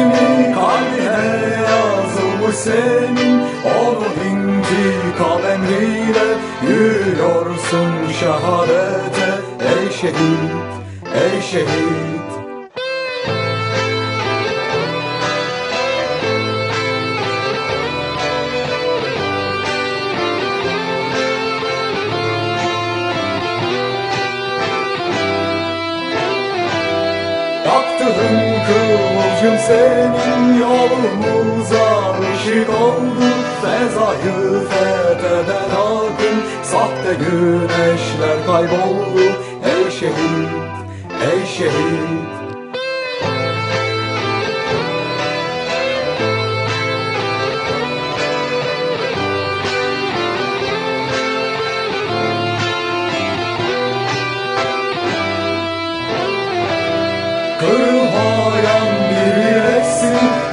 Allah'ın muntakim ismi kalbine yazılmış senin Onun intikam emriyle yürüyorsun şehadete Ey şehit, ey şehit kıvılcım senin yolumuza ışık oldu. Fezayı fetheden akın sahte güneşler kayboldu. Ey şehit, ey şehit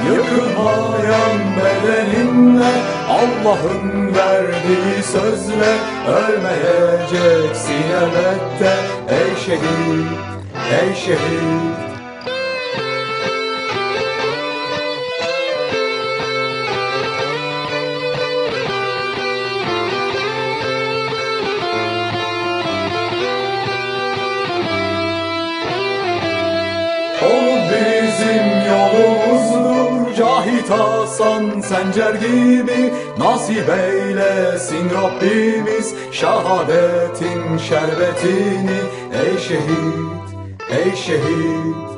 Yıkılmayan bedeninle Allah'ın verdiği sözle Ölmeyeceksin elbette. Ey şehit, ey şehit Cahit Hasan Sencer gibi Nasip eylesin Rabbimiz. Şehadetin şerbetini Ey şehit, ey şehit